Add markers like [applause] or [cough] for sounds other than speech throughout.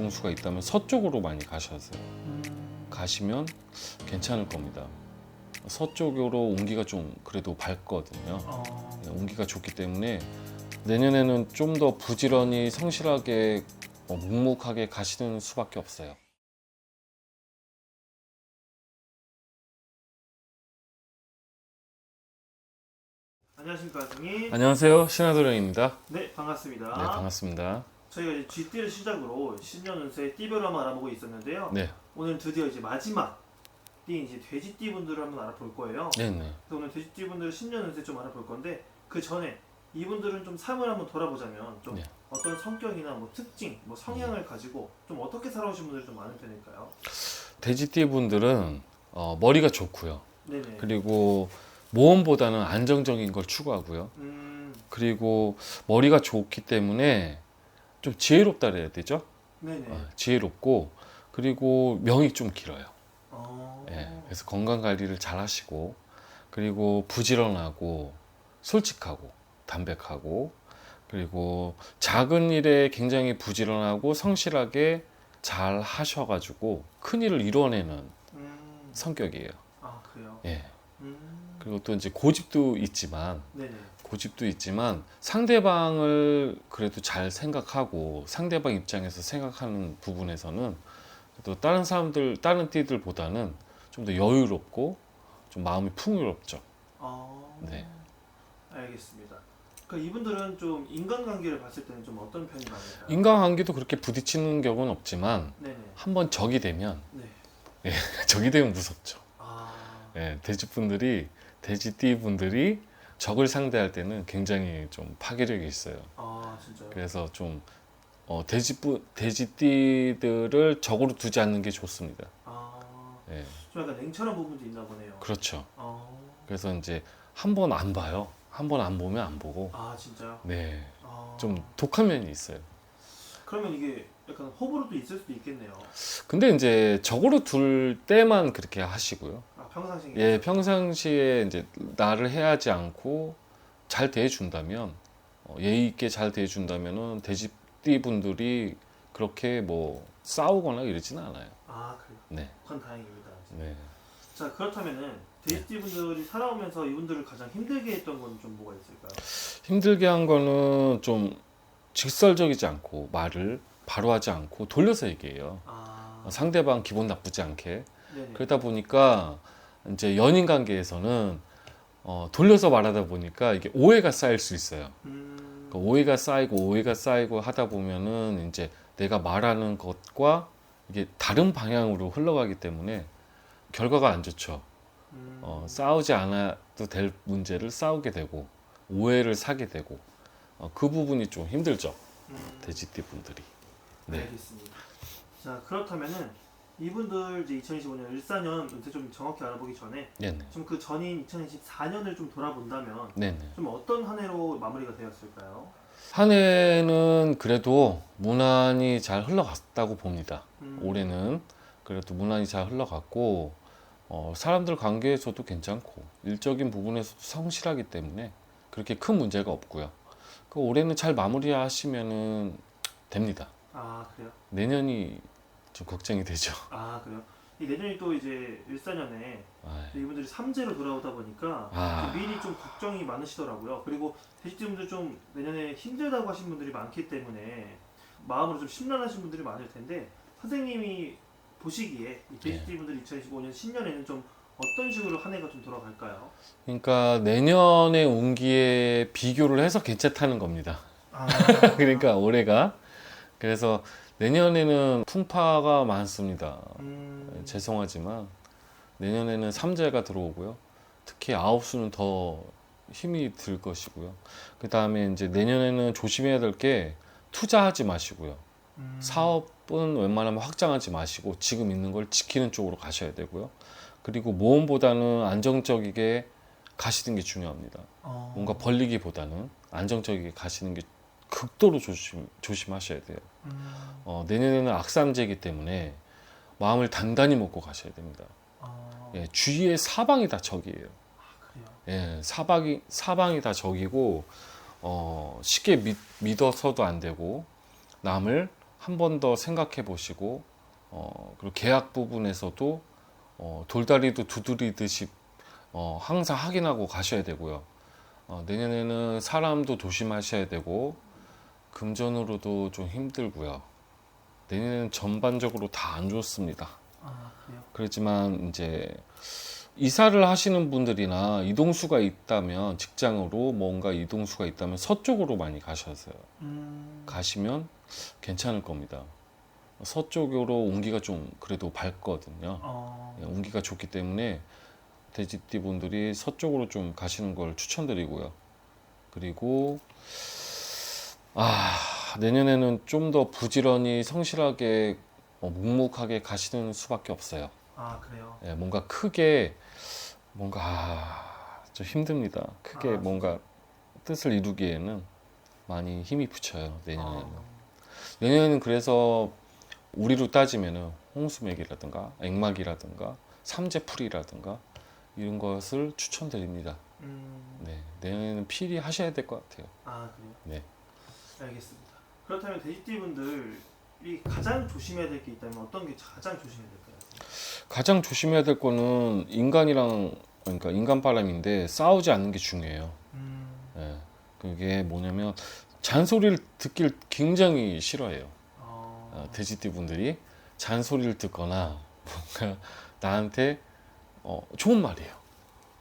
뒤통수가 있다면 서쪽으로 많이 가셔서요. 음, 가시면 괜찮을 겁니다. 서쪽으로 온기가 좀 그래도 밝거든요. 어, 네, 온기가 좋기 때문에 내년에는 좀 더 부지런히 성실하게 어, 묵묵하게 가시는 수밖에 없어요. 안녕하십니까 선생님. 안녕하세요, 신하도령입니다. 네 반갑습니다. 네, 반갑습니다. 저희가 이제 쥐띠를 시작으로 신년 운세 띠별로 한번 알아보고 있었는데요. 네, 오늘 드디어 이제 마지막 띠 이제 돼지띠 분들을 한번 알아볼 거예요. 네, 네. 그래서 오늘 돼지띠 분들 신년 운세 좀 알아볼 건데 그 전에 이분들은 좀 삶을 한번 돌아보자면 좀 네. 어떤 성격이나 뭐 특징, 뭐 성향을 가지고 좀 어떻게 살아오신 분들이 좀 많은 편일까요? 돼지띠 분들은 어, 머리가 좋고요. 네네. 그리고 모험보다는 안정적인 걸 추구하고요. 음, 그리고 머리가 좋기 때문에 좀 지혜롭다 그래야 되죠? 네네. 어, 지혜롭고 그리고 명이 좀 길어요. 어, 예, 그래서 건강 관리를 잘 하시고 그리고 부지런하고 솔직하고 담백하고 그리고 작은 일에 굉장히 부지런하고 성실하게 잘 하셔가지고 큰 일을 이뤄내는 음, 성격이에요. 아 그래요. 예. 음, 그리고 또 이제 고집도 있지만 네네. 고집도 있지만 상대방을 그래도 잘 생각하고 상대방 입장에서 생각하는 부분에서는 또 다른 사람들 다른 띠들보다는 좀 더 여유롭고 좀 마음이 풍요롭죠. 어, 네. 알겠습니다. 그 이분들은 좀 인간관계를 봤을 때는 좀 어떤 많을까요? 인간관계도 그렇게 부딪히는 경우는 없지만 네네. 한번 적이 되면 네. [laughs] 적이 되면 무섭죠. 아, 예, 돼지분들이 돼지띠 분들이 적을 상대할 때는 굉장히 좀 파괴력이 있어요. 아 진짜요? 그래서 좀 어, 돼지뿌, 돼지띠들을 적으로 두지 않는 게 좋습니다. 아, 예, 좀 약간 냉철한 부분도 있나 보네요. 그렇죠. 어, 그래서 이제 한 번 안 봐요. 한 번 안 보면 안 보고, 아 진짜요? 네, 아, 좀 독한 면이 있어요. 그러면 이게 약간 호불호도 있을 수도 있겠네요. 근데 이제 적으로 둘 때만 그렇게 하시고요. 아 평상시에. 예, 평상시에 이제 나를 해하지 않고 잘 대해준다면, 어, 예의 있게 잘 대해준다면은 돼지띠 분들이 그렇게 뭐 싸우거나 이러지는 않아요. 아 그래요. 네, 그건 다행입니다. 네. 자 그렇다면은 데이트 분들이 살아오면서 이분들을 가장 힘들게 했던 건 좀 뭐가 있을까요? 힘들게 한 거는 좀 직설적이지 않고 말을 바로 하지 않고 돌려서 얘기해요. 아, 상대방 기분 나쁘지 않게. 네네. 그러다 보니까 이제 연인 관계에서는 어, 돌려서 말하다 보니까 이게 오해가 쌓일 수 있어요. 음, 그 오해가 쌓이고 오해가 쌓이고 하다 보면은 이제 내가 말하는 것과 이게 다른 방향으로 흘러가기 때문에 결과가 안 좋죠. 음, 어, 싸우지 않아도 될 문제를 싸우게 되고 오해를 사게 되고 어, 그 부분이 좀 힘들죠. 음, 돼지띠 분들이. 네. 알겠습니다. 자 그렇다면은 이분들 이제 2025년 일사년 운세 좀 정확히 알아보기 전에 네네. 좀 그 전인 2024년을 좀 돌아본다면 네네. 좀 어떤 한 해로 마무리가 되었을까요? 한 해는 그래도 무난히 잘 흘러갔다고 봅니다. 음, 올해는 그래도 무난히 잘 흘러갔고 어, 사람들 관계에서도 괜찮고 일적인 부분에서도 성실하기 때문에 그렇게 큰 문제가 없고요. 그 올해는 잘 마무리하시면은 됩니다. 아 그래요? 내년이 좀 걱정이 되죠. 아 그래요? 이 내년이 또 이제 일사년에 아이, 이분들이 삼재로 돌아오다 보니까 아. 미리 좀 걱정이 많으시더라고요. 그리고 돼지분들 좀 내년에 힘들다고 하신 분들이 많기 때문에 마음으로 좀 심란하신 분들이 많을 텐데 선생님이 보시기에 이 돼지분들 2025년 신년에는 좀 어떤 식으로 한 해가 좀 돌아갈까요? 그러니까 내년의 운기에 비교를 해서 괜찮다는 겁니다. 아, [laughs] 그러니까 올해가 그래서 내년에는 풍파가 많습니다. 음, 죄송하지만 내년에는 삼재가 들어오고요. 특히 아홉 수는 더 힘이 들 것이고요. 그 다음에 이제 내년에는 조심해야 될 게 투자하지 마시고요. 음, 사업은 웬만하면 확장하지 마시고 지금 있는 걸 지키는 쪽으로 가셔야 되고요. 그리고 모험보다는 안정적이게 가시는 게 중요합니다. 어, 뭔가 벌리기보다는 안정적이게 가시는 게 극도로 조심, 조심하셔야 돼요. 음, 어, 내년에는 악삼재이기 때문에 마음을 단단히 먹고 가셔야 됩니다. 어, 예, 주위에 사방이 다 적이에요. 아, 그래요. 예, 사방이 사방이 다 적이고 어, 쉽게 믿, 믿어서도 안 되고 남을 한 번 더 생각해 보시고 어, 그리고 계약 부분에서도 어, 돌다리도 두드리듯이 어, 항상 확인하고 가셔야 되고요. 어, 내년에는 사람도 조심하셔야 되고 금전으로도 좀 힘들고요. 내년에는 전반적으로 다 안 좋습니다. 아 그래요? 그렇지만 이제 이사를 하시는 분들이나 이동수가 있다면 직장으로 뭔가 이동수가 있다면 서쪽으로 많이 가셔서요. 음, 가시면 괜찮을 겁니다. 서쪽으로 온기가 좀 그래도 밝거든요. 어, 예, 온기가 좋기 때문에 돼지띠 분들이 서쪽으로 좀 가시는 걸 추천드리고요. 그리고 아 내년에는 좀 더 부지런히 성실하게 어, 묵묵하게 가시는 수밖에 없어요. 아 그래요? 예, 뭔가 크게 뭔가 아, 좀 힘듭니다. 크게 아, 뭔가 뜻을 이루기에는 많이 힘이 붙여요 내년에는. 어, 내년에는 그래서 우리로 따지면은 홍수맥이라든가 액막이라든가 삼재풀이라든가 이런 것을 추천드립니다. 음, 네, 내년에는 필히 하셔야 될 것 같아요. 아 그래요? 네. 알겠습니다. 그렇다면 돼지띠 분들이 가장 조심해야 될 게 있다면 어떤 게 가장 조심해야 될까요? 가장 조심해야 될 거는 인간이랑 그러니까 인간 바람인데 싸우지 않는 게 중요해요. 음, 예, 그게 뭐냐면 잔소리를 듣길 굉장히 싫어해요. 어, 어, 돼지띠 분들이 잔소리를 듣거나 뭔가 나한테 어, 좋은 말이에요.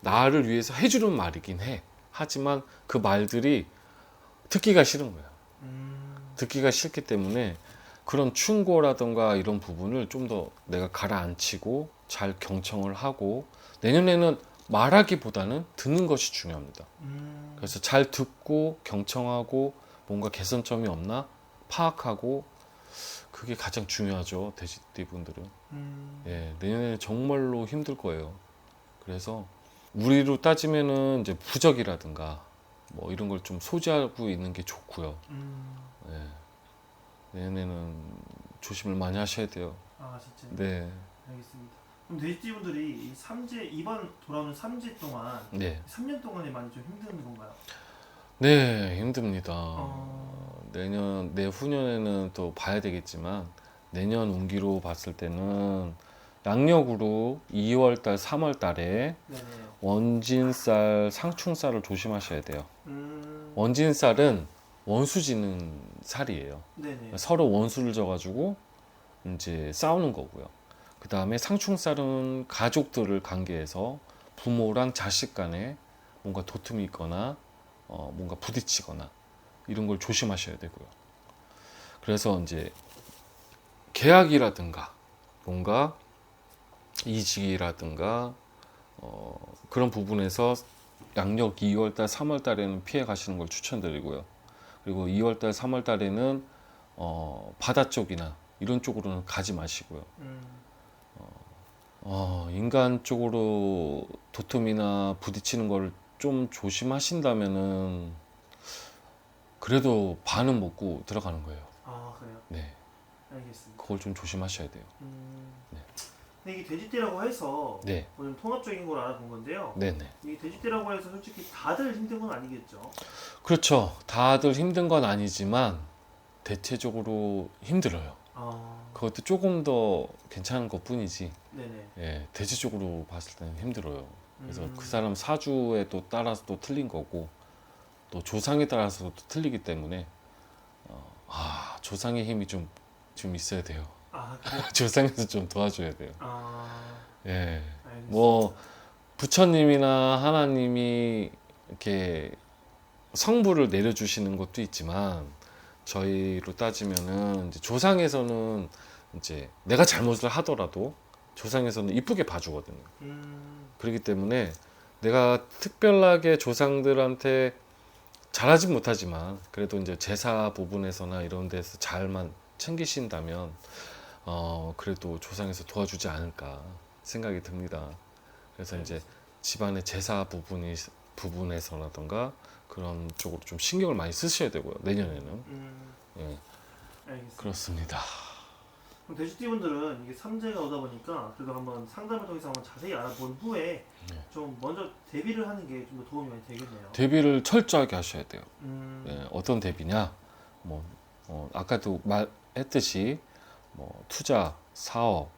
나를 위해서 해주는 말이긴 해. 하지만 그 말들이 듣기가 싫은 거야. 음, 듣기가 싫기 때문에 그런 충고라든가 이런 부분을 좀 더 내가 가라앉히고 잘 경청을 하고 내년에는 말하기보다는 듣는 것이 중요합니다. 음, 그래서 잘 듣고 경청하고 뭔가 개선점이 없나 파악하고 그게 가장 중요하죠 돼지띠 분들은. 음, 예 내년에 정말로 힘들 거예요. 그래서 우리로 따지면은 이제 부적이라든가 뭐 이런 걸 좀 소지하고 있는 게 좋고요. 음, 예 내년에는 조심을 많이 하셔야 돼요 아 진짜. 네 알겠습니다. 그럼 돼지띠 분들이 이 삼재 이번 돌아오는 삼재 동안 네. 3년 동안에 많이 좀 힘든 건가요? 네, 힘듭니다. 어. 내년, 내후년에는 또 봐야 되겠지만, 내년 운기로 봤을 때는 양력으로 2월 달, 3월 달에 네네. 원진쌀, 상충쌀을 조심하셔야 돼요. 음, 원진쌀은 원수 지는 살이에요. 네네. 서로 원수를 져가지고 이제 싸우는 거고요. 그 다음에 상충살은 가족들을 관계해서 부모랑 자식 간에 뭔가 도툼이 있거나 어, 뭔가 부딪히거나 이런 걸 조심하셔야 되고요. 그래서 이제 계약이라든가 뭔가 이직이라든가 어, 그런 부분에서 양력 2월달, 3월달에는 피해 가시는 걸 추천드리고요. 그리고 2월달, 3월달에는 어, 바다 쪽이나 이런 쪽으로는 가지 마시고요. 음, 어, 인간 쪽으로 도톰이나 부딪히는 걸 좀 조심하신다면은 그래도 반은 먹고 들어가는 거예요. 아 그래요. 네, 알겠습니다. 그걸 좀 조심하셔야 돼요. 음, 네. 근데 이게 돼지띠라고 해서 네, 오늘 통합적인 걸 알아본 건데요. 네, 네. 이게 돼지띠라고 해서 솔직히 다들 힘든 건 아니겠죠. 그렇죠. 다들 힘든 건 아니지만 대체적으로 힘들어요. 아, 그것도 조금 더 괜찮은 것 뿐이지. 네네. 예, 대체적으로 봤을 때는 힘들어요. 그래서 음, 그 사람 사주에 또 따라서 또 틀린 거고 또 조상에 따라서 또 틀리기 때문에 어, 아 조상의 힘이 좀 좀 있어야 돼요. 아. 조상에서 [laughs] 좀 도와줘야 돼요. 아, 예, 알겠습니다. 뭐 부처님이나 하나님이 이렇게 성부를 내려주시는 것도 있지만 저희로 따지면은 이제 조상에서는 이제 내가 잘못을 하더라도 조상에서는 이쁘게 봐주거든요. 음, 그렇기 때문에 내가 특별하게 조상들한테 잘하진 못하지만 그래도 이제 제사 부분에서나 이런 데서 잘만 챙기신다면 어 그래도 조상에서 도와주지 않을까 생각이 듭니다. 그래서 이제 집안의 제사 부분이 부분에서라던가 그런 쪽으로 좀 신경을 많이 쓰셔야 되고요. 내년에는 음, 예, 알겠습니다. 그렇습니다. 그럼 돼지띠분들은 이게 삼재가 오다 보니까 그래도 한번 상담을 통해서 한번 자세히 알아본 후에 네. 좀 먼저 대비를 하는 게 좀 더 도움이 많이 되겠네요. 대비를 철저하게 하셔야 돼요. 음, 예, 어떤 대비냐? 뭐 어, 아까도 말 했듯이 뭐 투자, 사업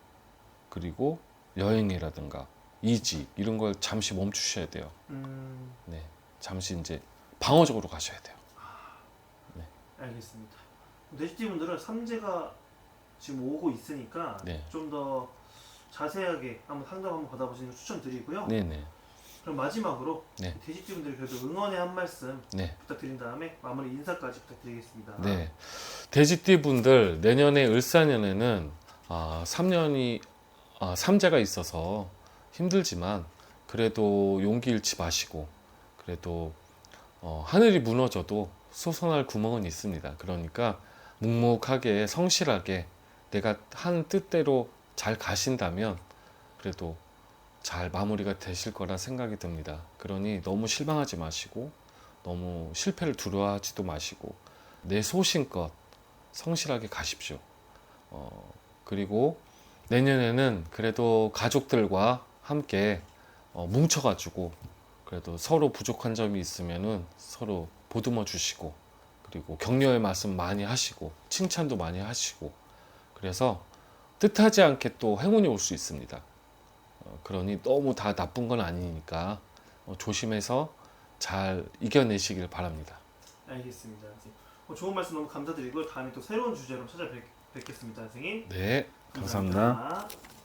그리고 여행이라든가 이직 이런 걸 잠시 멈추셔야 돼요. 음, 네, 잠시 이제 방어적으로 가셔야 돼요. 알겠습니다. 돼지띠 분들은 삼재가 지금 오고 있으니까 네, 좀 더 자세하게 한번 상담 한번 받아보시는 걸 추천드리고요. 네, 네, 그럼 마지막으로 네. 돼지띠 분들 그래도 응원의 한 말씀 네. 부탁드린 다음에 마무리 인사까지 부탁드리겠습니다. 네. 돼지띠 분들 내년에 을사년에는 아, 3년이 아, 삼재가 있어서 힘들지만 그래도 용기 잃지 마시고 그래도 어, 하늘이 무너져도 솟아날 구멍은 있습니다. 그러니까 묵묵하게 성실하게 내가 한 뜻대로 잘 가신다면 그래도 잘 마무리가 되실 거라 생각이 듭니다. 그러니 너무 실망하지 마시고 너무 실패를 두려워하지도 마시고 내 소신껏 성실하게 가십시오. 어, 그리고 내년에는 그래도 가족들과 함께 어, 뭉쳐가지고 그래도 서로 부족한 점이 있으면은 서로 보듬어 주시고 그리고 격려의 말씀 많이 하시고 칭찬도 많이 하시고 그래서 뜻하지 않게 또 행운이 올 수 있습니다. 어, 그러니 너무 다 나쁜 건 아니니까 어, 조심해서 잘 이겨내시길 바랍니다. 알겠습니다. 어, 좋은 말씀 너무 감사드리고 다음에 또 새로운 주제로 찾아뵙겠습니다, 선생님. 네, 감사합니다. 감사합니다.